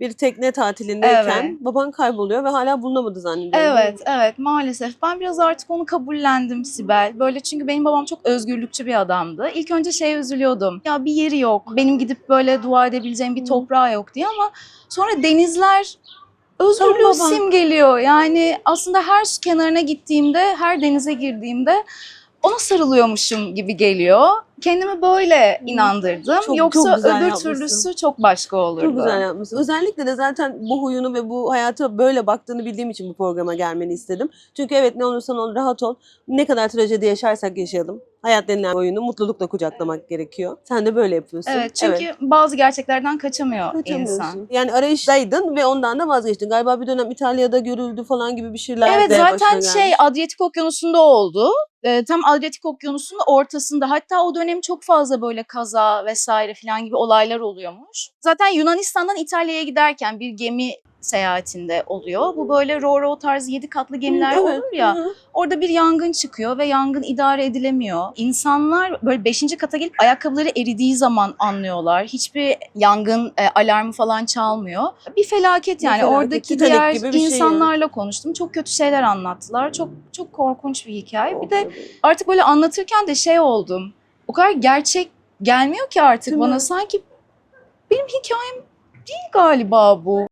bir tekne tatilindeyken Evet. baban kayboluyor ve hala bulunamadı zannediyorum. Evet, evet maalesef. Ben biraz artık onu kabullendim Sibel. Böyle çünkü benim babam çok özgürlükçü bir adamdı. İlk önce şey üzülüyordum. Ya bir yeri yok. Benim gidip böyle dua edebileceğim bir toprağı yok diye ama sonra denizler özgürlüğü baba. simgeliyor. Yani aslında her su kenarına gittiğimde, her denize girdiğimde ona sarılıyormuşum gibi geliyor. Kendimi böyle inandırdım. Çok- Yoksa çok öbür yapmışsın. türlüsü çok başka olurdu. Çok güzel yapmışsın. Özellikle de zaten bu huyunu ve bu hayata böyle baktığını bildiğim için bu programa gelmeni istedim. Çünkü evet ne olursan ol rahat ol. Ne kadar trajedi yaşarsak yaşayalım. Hayat denilen oyunu mutlulukla kucaklamak gerekiyor. Sen de böyle yapıyorsun. Evet çünkü bazı gerçeklerden kaçamıyor insan. Yani arayıştaydın ve ondan da vazgeçtin. Galiba bir dönem İtalya'da görüldü falan gibi bir şeyler Evet de zaten şey gelmiş. Adriyatik Okyanusu'nda oldu. Ee, tam Adriyatik Okyanusu'nun ortasında hatta o dönem çok fazla böyle kaza vesaire falan gibi olaylar oluyormuş. Zaten Yunanistan'dan İtalya'ya giderken bir gemi seyahatinde oluyor. Bu böyle ro-ro tarzı yedi katlı gemiler Evet, olur ya. hı. Orada bir yangın çıkıyor ve yangın idare edilemiyor. İnsanlar böyle beşinci kata gelip ayakkabıları eridiği zaman anlıyorlar. Hiçbir yangın e, alarmı falan çalmıyor. Bir felaket Bir yani. felaket, Oradaki Titanic diğer gibi bir şey insanlarla konuştum. Çok kötü şeyler anlattılar. Çok çok korkunç bir hikaye. Bir de artık böyle anlatırken de şey oldum. O kadar gerçek gelmiyor ki artık Değil bana. mi? Sanki benim hikayem değil galiba bu.